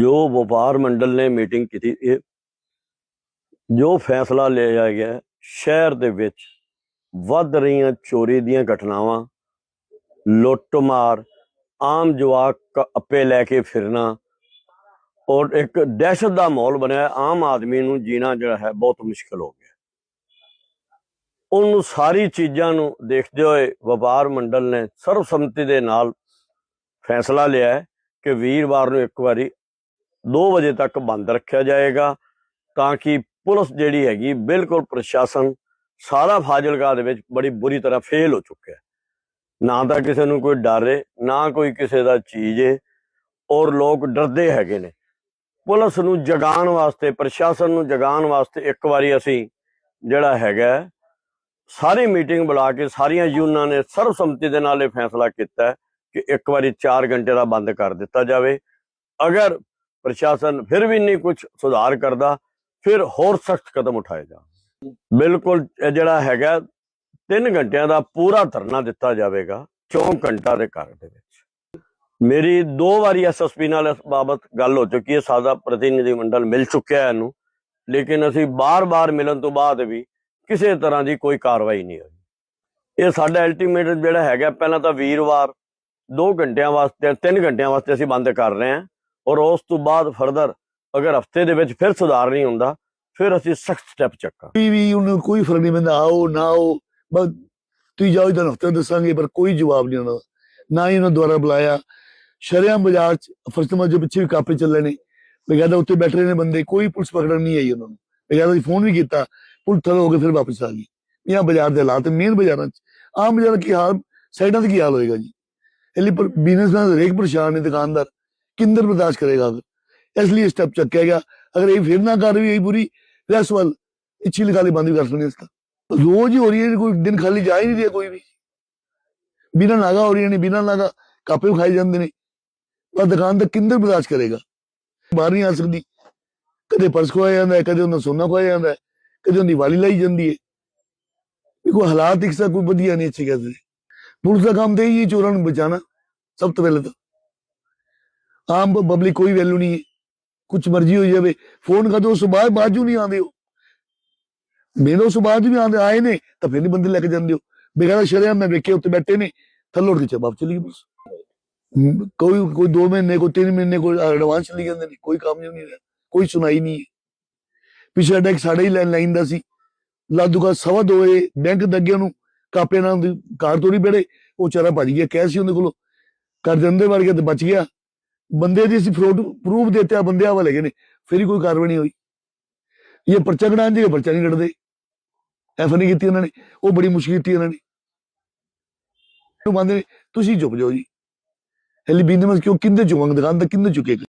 ਜੋ ਵਪਾਰ ਮੰਡਲ ਨੇ ਮੀਟਿੰਗ ਕੀਤੀ, ਇਹ ਜੋ ਫੈਸਲਾ ਲਿਆ ਗਿਆ, ਸ਼ਹਿਰ ਦੇ ਵਿੱਚ ਵੱਧ ਰਹੀਆਂ ਚੋਰੀ ਦੀਆਂ ਘਟਨਾਵਾਂ, ਲੁੱਟਮਾਰ, ਆਮ ਜਵਾਕ ਅੱਪੇ ਲੈ ਕੇ ਫਿਰਨਾ ਔਰ ਇੱਕ ਦਹਿਸ਼ਤ ਦਾ ਮਾਹੌਲ ਬਣਿਆ, ਆਮ ਆਦਮੀ ਨੂੰ ਜੀਣਾ ਜਿਹੜਾ ਹੈ ਬਹੁਤ ਮੁਸ਼ਕਲ ਹੋ ਗਿਆ। ਉਹਨੂੰ ਸਾਰੀ ਚੀਜ਼ਾਂ ਨੂੰ ਦੇਖਦੇ ਹੋਏ ਵਪਾਰ ਮੰਡਲ ਨੇ ਸਰਵਸੰਮਤੀ ਦੇ ਨਾਲ ਫੈਸਲਾ ਲਿਆ ਕਿ ਵੀਰਵਾਰ ਨੂੰ ਇੱਕ ਵਾਰੀ 2 ਵਜੇ ਤੱਕ ਬੰਦ ਰੱਖਿਆ ਜਾਏਗਾ ਤਾਂ ਕਿ ਪੁਲਿਸ ਜਿਹੜੀ ਹੈਗੀ ਬਿਲਕੁਲ ਪ੍ਰਸ਼ਾਸਨ ਸਾਰਾ ਫਾਜ਼ਿਲਕਾ ਦੇ ਵਿੱਚ ਬੜੀ ਬੁਰੀ ਤਰ੍ਹਾਂ ਫੇਲ ਹੋ ਚੁੱਕਿਆ ਨਾ ਤਾਂ ਕਿਸੇ ਨੂੰ ਕੋਈ ਡਰ ਹੈ ਨਾ ਕੋਈ ਕਿਸੇ ਦਾ ਚੀਜ਼ ਹੈ ਔਰ ਲੋਕ ਡਰਦੇ ਹੈਗੇ ਨੇ। ਪੁਲਿਸ ਨੂੰ ਜਗਾਉਣ ਵਾਸਤੇ, ਪ੍ਰਸ਼ਾਸਨ ਨੂੰ ਜਗਾਉਣ ਵਾਸਤੇ ਇੱਕ ਵਾਰੀ ਅਸੀਂ ਜਿਹੜਾ ਹੈਗਾ, ਸਾਰੀ ਮੀਟਿੰਗ ਬੁਲਾ ਕੇ ਸਾਰੀਆਂ ਯੂਨਾਂ ਨੇ ਸਰਵਸੰਮਤੀ ਦੇ ਨਾਲ ਇਹ ਫੈਸਲਾ ਕੀਤਾ ਕਿ ਇੱਕ ਵਾਰੀ 4 ਘੰਟੇ ਦਾ ਬੰਦ ਕਰ ਦਿੱਤਾ ਜਾਵੇ। ਅਗਰ ਪ੍ਰਸ਼ਾਸਨ ਫਿਰ ਵੀ ਨਹੀਂ ਕੁਝ ਸੁਧਾਰ ਕਰਦਾ, ਫਿਰ ਹੋਰ ਸਖਤ ਕਦਮ ਉਠਾਏ ਜਾਣ। ਬਿਲਕੁਲ ਇਹ ਜਿਹੜਾ ਹੈਗਾ 3 ਘੰਟਿਆਂ ਦਾ ਪੂਰਾ ਧਰਨਾ ਦਿੱਤਾ ਜਾਵੇਗਾ 4 ਘੰਟਾ ਦੇ ਘਰ ਦੇ ਵਿੱਚ। ਮੇਰੀ ਦੋ ਵਾਰੀ ਐਸਐਸਪੀ ਨਾਲ ਇਸ ਬਾਬਤ ਗੱਲ ਹੋ ਚੁੱਕੀ ਹੈ, ਸਾਦਾ ਪ੍ਰਤੀਨਿਧੀ ਮੰਡਲ ਮਿਲ ਚੁੱਕਿਆ ਇਹਨੂੰ, ਲੇਕਿਨ ਅਸੀਂ ਬਾਰ-ਬਾਰ ਮਿਲਣ ਤੋਂ ਬਾਅਦ ਵੀ ਕਿਸੇ ਤਰ੍ਹਾਂ ਦੀ ਕੋਈ ਕਾਰਵਾਈ ਨਹੀਂ ਹੋਈ। ਇਹ ਸਾਡਾ ਅਲਟੀਮੇਟ ਜਿਹੜਾ ਹੈਗਾ, ਪਹਿਲਾਂ ਤਾਂ ਵੀਰਵਾਰ 2 ਘੰਟਿਆਂ ਵਾਸਤੇ 3 ਘੰਟਿਆਂ ਵਾਸਤੇ ਅਸੀਂ ਬੰਦ ਕਰ ਰਹੇ ਹਾਂ। ਔਰ ਉਸ ਤੋਂ ਬਾਅਦ ਫਰਦਰ ਅਗਰ ਹਫ਼ਤੇ ਦੇ ਵਿੱਚ ਫਿਰ ਸੁਧਾਰ ਨਹੀਂ ਹੁੰਦਾ, ਫਿਰ ਅਸੀਂ ਸਖਤ ਸਟੈਪ ਚੱਕਾਂਗੇ। ਵੀ ਉਹਨੂੰ ਕੋਈ ਫ਼ਰਕ ਨਹੀਂ ਪੈਂਦਾ, ਆਓ, ਨਾ ਆਓ, ਬਸ ਤੁਸੀਂ ਜਾਓ ਇਧਰ ਹਫ਼ਤੇ ਦੱਸਾਂਗੇ, ਪਰ ਕੋਈ ਜਵਾਬ ਨਹੀਂ ਉਹਨਾਂ ਦਾ ਨਾ ਹੀ ਉਹਨਾਂ ਦੁਆਰਾ ਬੁਲਾਇਆ। ਸ਼ਰਿਆਮ ਬਾਜ਼ਾਰ ਚ ਫਰਸਤਮਾ ਜੋ ਪਿੱਛੇ ਵੀ ਕਾਪੇ ਚੱਲੇ ਨੇ। ਬਗੈਦਾ ਉੱਤੇ ਬੈਠ ਰਹੇ ਨੇ ਬੰਦੇ, ਕੋਈ ਪੁਲਿਸ ਪਕੜਨ ਨਹੀਂ ਆਈ ਉਹਨਾਂ ਨੂੰ। ਬਗੈਦਾ ਫੋਨ ਵੀ ਕੀਤਾ, ਪੁਲਿਸ ਥਲ ਹੋ ਕੇ ਫਿਰ ਵਾਪਸ ਆ ਗਈ। ਇਹ ਬਾਜ਼ਾਰ ਦੇ ਹਾਲਾਤ ਮੇਨ ਬਾਜ਼ਾਰਾਂ ਚ। ਆਮ ਬਾਜ਼ਾਰ ਕੀ ਹਾਲ, ਸਾਈਡਾਂ ਤੇ ਕੀ ਹਾਲ ਹੋਏਗਾ ਜੀ? ਇਹ ਲਈ ਬਿਜ਼ਨਸਮੈਨ ਹਰੇਕ ਪਰੇਸ਼ਾਨ ਨੇ, ਦੁਕਾਨਦਾਰ। ਕਿੰਦਰ ਬਰਦਾਸ਼ਤ ਕਰੇਗਾ ਫਿਰ ਇਸ ਲਈ ਸਟੈਪ ਚੱਕਿਆ ਗਿਆ ਅਗਰ ਇਹ ਫਿਰ ਨਾ ਕਰ ਵੀ ਇਹ ਪੂਰੀ ਰੈਸ ਵੱਲ ਇੱਛੀ ਲਗਾਲੀ ਬੰਦ ਵੀ ਕਰ ਸਕਣੀ ਇਸ ਦਾ ਰੋਜ਼ ਹੀ ਹੋ ਰਹੀ ਹੈ ਕੋਈ ਦਿਨ ਖਾਲੀ ਜਾ ਹੀ ਨਹੀਂ ਰਿਹਾ ਕੋਈ ਵੀ ਬਿਨਾਂ ਨਾਗਾ ਹੋ ਰਹੀ ਨਹੀਂ ਬਿਨਾਂ ਨਾਗਾ ਕਾਪੇ ਵੀ ਖਾਈ ਜਾਂਦੇ ਨੇ ਪਰ ਦੁਕਾਨ ਤੇ ਕਿੰਦਰ ਬਰਦਾਸ਼ਤ ਕਰੇਗਾ ਬਾਹਰ ਨਹੀਂ ਆ ਸਕਦੀ ਕਦੇ ਪਰਸ ਖੋਇਆ ਜਾਂਦਾ ਹੈ ਕਦੇ ਉਹਨਾਂ ਸੋਨਾ ਖੋਇਆ ਜਾਂਦਾ ਹੈ ਕਦੇ ਉਹਦੀ ਵਾਲੀ ਲਾਈ ਜਾਂਦੀ ਹੈ ਇਹ ਕੋਈ ਹਾਲਾਤ ਇੱਕ ਸਾ ਕੋਈ ਵਧੀਆ ਨਹੀਂ ਅੱਛੇ ਕਹਿੰਦੇ ਪੁਲਿਸ ਦਾ ਕੰਮ ਤੇ ਹੀ ਹੈ ਚੋਰਾਂ ਨੂੰ ਬਚਾਉਣਾ ਸਭ ਤੋਂ ਪਹਿਲੇ ਤਾਂ ਆਮ ਪਬਲਿਕ ਕੋਈ ਵੈਲਿਊ ਨਹੀਂ ਹੈ। ਕੁਝ ਮਰਜ਼ੀ ਹੋ ਜਾਵੇ। ਫੋਨ ਕਰ ਦੋ ਸੁਬਾਹ ਬਾਜੂ ਨਹੀਂ ਆਉਂਦੇ ਹੋ ਮੇਰੇ ਸੁਬਾਹ ਵੀ ਆਉਂਦੇ, ਆਏ ਨੇ, ਤਾਂ ਫਿਰ ਨਹੀਂ ਬੰਦੇ ਲੈ ਕੇ ਜਾਂਦੇ ਹੋ ਬੇਕਾਰ ਸ਼ਰਿਆ ਮੈਂ ਵੇਖੇ ਉੱਤੇ ਬੈਠੇ ਨੇ। ਥੱਲੋੜ ਕੇ ਜਵਾਬ ਚਲੀ ਗਈ ਬਸ। ਕੋਈ ਕੋਈ 2 ਮਹੀਨੇ, ਕੋਈ 3 ਮਹੀਨੇ, ਕੋਈ ਐਡਵਾਂਸ ਚਲੀ ਜਾਂਦੇ ਨੇ। ਕੋਈ ਕੰਮ ਨਹੀਂ ਰਿਹਾ ਕੋਈ ਸੁਣਾਈ ਨਹੀਂ ਹੈ। ਪਿਛਲਾ ਡੈਕ ਸਾਡੇ ਹੀ ਲਾਈਨ ਲਾਈਨ ਦਾ ਸੀ। ਲਾਦੂ ਸਵਾ ਦੋਏ ਬੈਂਕ ਦੇ ਅੱਗੇ ਉਹਨੂੰ। ਕਾਪੇ ਨਾਲ ਦੀ ਕਾਰ ਤੋੜੀ ਬੜੇ। ਉਹ ਚਾਰਾ ਭੱਜ ਗਿਆ, ਕਹਿ ਸੀ ਉਹਦੇ ਕੋਲੋਂ। ਕਰ ਦਿੰਦੇ ਵੜ ਗਿਆ ਤੇ ਬਚ ਗਿਆ। ਬੰਦੇ ਦੀ ਅਸੀਂ ਫਰੋਡ ਪ੍ਰੂਫ ਦਿੱਤੇ ਆ, ਬੰਦੇ ਆ ਵਾਲੇ ਗਏ ਨੇ, ਫਿਰ ਹੀ ਕੋਈ ਕਾਰਵਾਈ ਨਹੀਂ ਹੋਈ। ਇਹ ਪਰਚਾ ਕਢਾਉਣ ਜੀ ਪਰਚਾ ਨਹੀਂ ਕੱਢਦੇ। ਐਫ ਨਹੀਂ ਕੀਤੀ ਉਹਨਾਂ ਨੇ, ਉਹ ਬੜੀ ਮੁਸ਼ਕਿਲ ਕੀਤੀ ਉਹਨਾਂ ਨੇ। ਉਹ ਬੰਦੇ ਨੇ, ਤੁਸੀਂ ਚੁੱਪ ਜਾਓ ਜੀ। ਹਲੀ ਬਿੰਦਮਸ ਕਿਉਂ ਕਿੰਦੇ ਚੁਕਾਂਗੇ ਦੁਕਾਨ ਦਾ ਕਿੰਦੇ ਚੁੱਕੇਗਾ